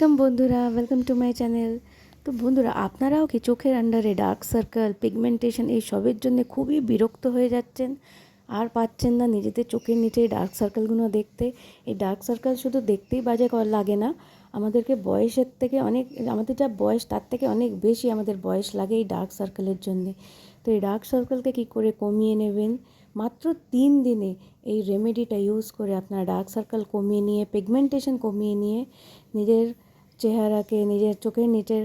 Welcome বন্ধুরা welcome to my channel তো বন্ধুরা, আপনারাও কি চোখের আন্ডারে ডার্ক সার্কেল পিগমেন্টেশন এই সবের জন্য খুবই বিরক্ত হয়ে যাচ্ছেন? আর পাচ্ছেন না নিজেদের চোখের নিচে ডার্ক সার্কেলগুলো দেখতে? এই ডার্ক সার্কেল শুধু দেখতেই বাজে লাগে না। আমাদেরকে বয়সের থেকে অনেক, আমাদের যা বয়স, তার থেকে অনেক বেশি আমাদের বয়স লাগে এই ডার্ক সার্কেলের জন্যে। তো এই ডার্ক সার্কেলকে কী করে কমিয়ে নেবেন? মাত্র তিন দিনে এই রেমেডিটা ইউজ করে আপনার ডার্ক সার্কেল কমিয়ে নিয়ে পিগমেন্টেশন কমিয়ে নিয়ে নিজের চেহারাকে, নিজের চোখের নিচের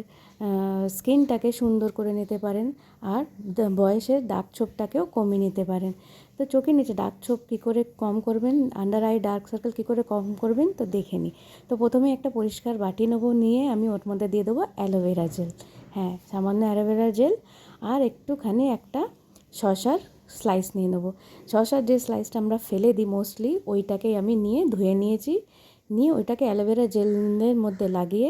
স্কিনটাকে সুন্দর করে নিতে পারেন আর বয়সের দাগ ছোপটাকেও কমিয়ে নিতে পারেন। তো চোখের নিচে দাগ ছোপ কী করে কম করবেন আন্ডার আই ডার্ক সার্কেল কী করে কম করবেন, তো দেখে নিই তো প্রথমে একটা পরিষ্কার বাটি নেব, নিয়ে আমি ওর মধ্যে দিয়ে দেবো অ্যালোভেরা জেল হ্যাঁ সামান্য অ্যালোভেরা জেল আর একটুখানি একটা শশার স্লাইস নিয়ে নেব। শশার যে স্লাইসটা আমরা ফেলে দিই মোস্টলি ওইটাকেই আমি নিয়ে ধুয়ে নিয়েছি। নিয়ে ওইটাকে অ্যালোভেরা জেলের মধ্যে লাগিয়ে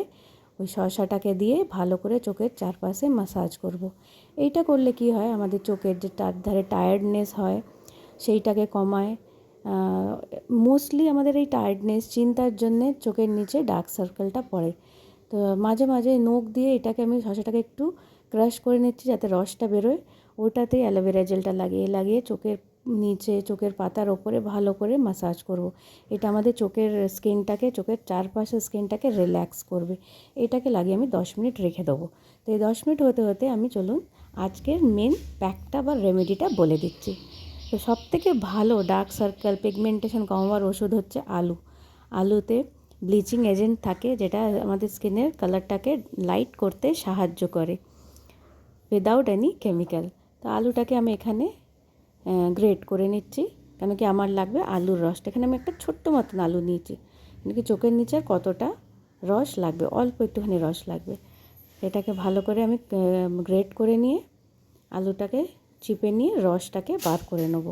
ওই শশাটাকে দিয়ে ভালো করে চোখের চারপাশে মাসাজ করব। এইটা করলে কি হয়? আমাদের চোখের যে তার ধারে টায়ার্ডনেস হয়, সেইটাকে কমায়। মোস্টলি আমাদের এই টায়ার্ডনেস চিন্তার জন্যে চোখের নিচে ডার্ক সার্কেলটা পড়ে। তো মাঝে মাঝে নখ দিয়ে এটাকে আমি শশাটাকে একটু ক্রাশ করে নিচ্ছি যাতে রসটা বেরোয়। ওটাতেই অ্যালোভেরা জেলটা লাগিয়ে লাগিয়ে চোখের নিচে চোখের পাতার ওপরে ভালো করে মাসাজ করব। এটা আমাদের চোখের স্কিনটাকে, চোখের চারপাশের স্কিনটাকে রিল্যাক্স করবে। এটাকে লাগিয়ে আমি দশ মিনিট রেখে দেবো। তো এই দশ মিনিট হতে হতে আমি চলুন আজকের মেন প্যাকটা বা রেমেডিটা বলে দিচ্ছি। তো সব থেকে ভালো ডার্ক সার্কেল পিগমেন্টেশন কমাবার ওষুধ হচ্ছে আলু। আলুতে ব্লিচিং এজেন্ট থাকে যেটা আমাদের স্কিনের কালারটাকে লাইট করতে সাহায্য করে। উইদাউট এনি কেমিক্যাল তো আলুটাকে আমি এখানে গ্রেট করে নিচ্ছি। কেন কি আমার লাগবে আলুর রসটা। এখানে আমি একটা ছোট্ট মতন আলু নিয়েছি। কেন কি চোখের নিচে কতটা রস লাগবে, অল্প একটুখানি রস লাগবে। এটাকে ভালো করে আমি গ্রেট করে নিয়ে আলুটাকে চিপে নিয়ে রসটাকে বার করে নেব।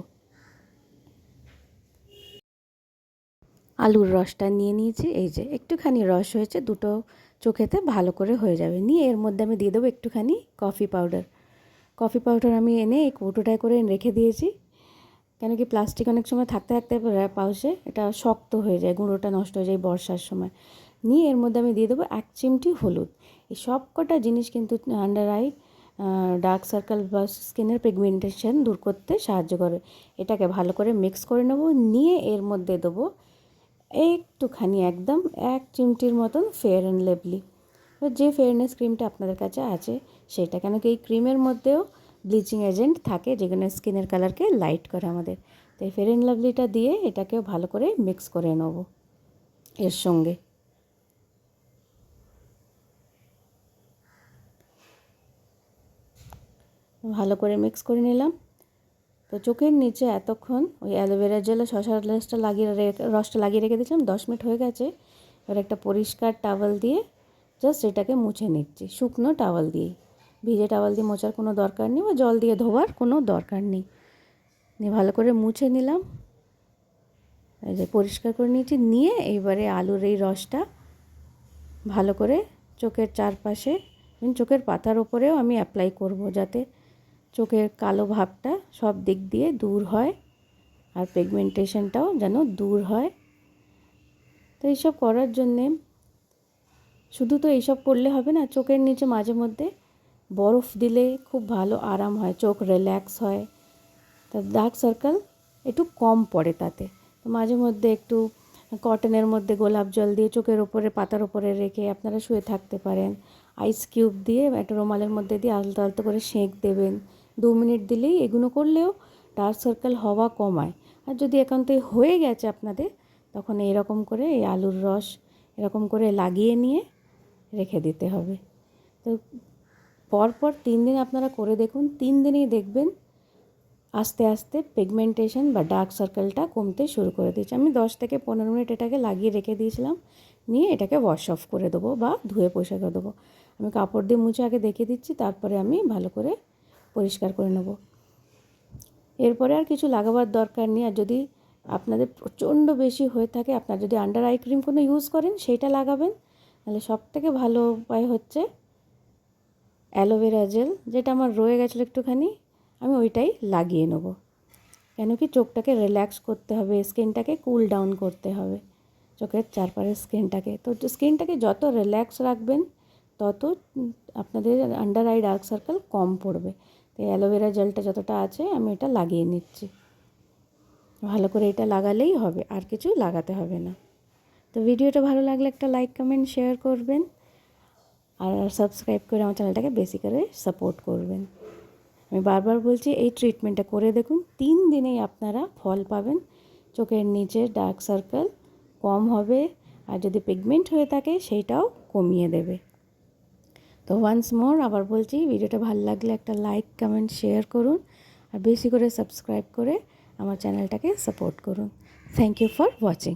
আলুর রসটা নিয়ে নিয়েছি। এই যে একটুখানি রস হয়েছে, দুটো চোখেতে ভালো করে হয়ে যাবে। নিয়ে এর মধ্যে আমি দিয়ে দেবো একটুখানি কফি পাউডার কফি পাউডার আমি এনে এই কৌটোটায় করে রেখে দিয়েছি। কেন কি প্লাস্টিক অনেক সময় থাকতে থাকতে পাউসে এটা শক্ত হয়ে যায়, গুঁড়োটা নষ্ট হয়ে যায় বর্ষার সময়। নিয়ে এর মধ্যে আমি দিয়ে দেবো এক চিমটি হলুদ। এই সব কটা জিনিস কিন্তু আন্ডার আই ডার্ক সার্কেল বা স্কিনের পিগমেন্টেশন দূর করতে সাহায্য করে। এটাকে ভালো করে মিক্স করে নেব, নিয়ে এর মধ্যে দেবো একটুখানি একদম এক চিমটির মতন ফেয়ার অ্যান্ড লেভলি যে ফেয়ারনেস ক্রিমটা আপনাদের কাছে আছে, সেটা কেন কি এই ক্রিমের মধ্যেও ব্লিচিং এজেন্ট থাকে, যেখানে স্কিনের কালারকে লাইট করে আমাদের। তো এই ফেয়ার লাভলিটা দিয়ে এটাকেও ভালো করে মিক্স করে নেব এর সঙ্গে। ভালো করে মিক্স করে নিলাম। তো চোখের নিচে এতক্ষণ ওই অ্যালোভেরা জেলে শশার রসটা লাগিয়ে রসটা লাগিয়ে রেখে দিয়েছিলাম, দশ মিনিট হয়ে গেছে। এবার একটা পরিষ্কার টাওয়াল দিয়ে জাস্ট এটাকে মুছে নিচ্ছি। শুকনো টাওয়াল দিয়ে। ভিজে টাওয়াল দিয়ে মোছার কোনো দরকার নেই বা জল দিয়ে ধোবার কোনো দরকার নেই। নিয়ে ভালো করে মুছে নিলাম। এই যে পরিষ্কার করে নিয়েছি। নিয়ে এইবারে আলুর এই রসটা ভালো করে চোখের চারপাশে চোখের পাতার ওপরেও আমি অ্যাপ্লাই করব যাতে চোখের কালো ভাবটা সব দিক দিয়ে দূর হয় আর পেগমেন্টেশনটাও যেন দূর হয়। তো এইসব করার জন্যে শুধু তো এইসব করলে হবে না, চোখের নিচে মাঝে মধ্যে বরফ দিলে খুব ভালো আরাম হয়, চোখ রিল্যাক্স হয়। তা ডার্ক সার্কেল একটু কম পড়ে তাতে। তো মাঝে মধ্যে একটু কটনের মধ্যে গোলাপ জল দিয়ে চোখের ওপরে, পাতার ওপরে রেখে আপনারা শুয়ে থাকতে পারেন। আইস কিউব দিয়ে একটা রুমালের মধ্যে দিয়ে আলতো আলতো করে সেঁক দেবেন। দু মিনিট দিলেই এগুলো করলেও ডার্ক সার্কেল হওয়া কমায়। আর যদি একান্তই হয়ে গেছে আপনাদের, তখন এরকম করে এই আলুর রস এরকম করে লাগিয়ে নিয়ে রেখে দিতে হবে। তো পরপর তিন দিন আপনারা করে দেখুন, তিন দিনেই দেখবেন আস্তে আস্তে পিগমেন্টেশন বা ডার্ক সার্কেলটা কমতে শুরু করে দিয়েছে। আমি দশ থেকে পনেরো মিনিট এটাকে লাগিয়ে রেখে দিয়েছিলাম, নিয়ে এটাকে ওয়াশ অফ করে দেবো বা ধুয়ে করে দেবো। আমি কাপড় দিয়ে মুছে আগে দেখে দিচ্ছি, তারপরে আমি ভালো করে পরিষ্কার করে নেব। এরপরে আর কিছু লাগাবার দরকার নেই। আর যদি আপনাদের প্রচণ্ড বেশি হয়ে থাকে, আপনার যদি আন্ডার আই ক্রিম কোনো ইউজ করেন, সেইটা লাগাবেন। তাহলে সব থেকে ভালো উপায় হচ্ছে অ্যালোভেরা জেল, যেটা আমার রয়ে গেছিল একটুখানি, আমি ওইটাই লাগিয়ে নেব। কেন কি চোখটাকে রিল্যাক্স করতে হবে, স্কিনটাকে কুল ডাউন করতে হবে, চোখের চারপাশের স্কিনটাকে। তো স্কিনটাকে যত রিল্যাক্স রাখবেন, তত আপনাদের আন্ডার আই ডার্ক সার্কেল কম পড়বে। তো অ্যালোভেরা জেলটা যতটা আছে, আমি এটা লাগিয়ে নিচ্ছি। ভালো করে এটা লাগালেই হবে, আর কিছু লাগাতে হবে না। তো ভিডিওটা ভালো লাগলে একটা লাইক কমেন্ট শেয়ার করবেন। আর সাবস্ক্রাইব করে আমার চ্যানেলটাকে বেশি করে সাপোর্ট করবেন। আমি বারবার বলছি, এই ট্রিটমেন্টটা করে দেখুন, তিন দিনেই আপনারা ফল পাবেন। চোখের নিচে ডার্ক সার্কেল কম হবে, আর যদি পিগমেন্ট হয়ে থাকে, সেইটাও কমিয়ে দেবে। তো ওয়ান্স মোর আবার বলছি, ভিডিওটা ভালো লাগলে একটা লাইক কমেন্ট শেয়ার করুন, আর বেশি করে সাবস্ক্রাইব করে আমার চ্যানেলটাকে সাপোর্ট করুন। Thank you for watching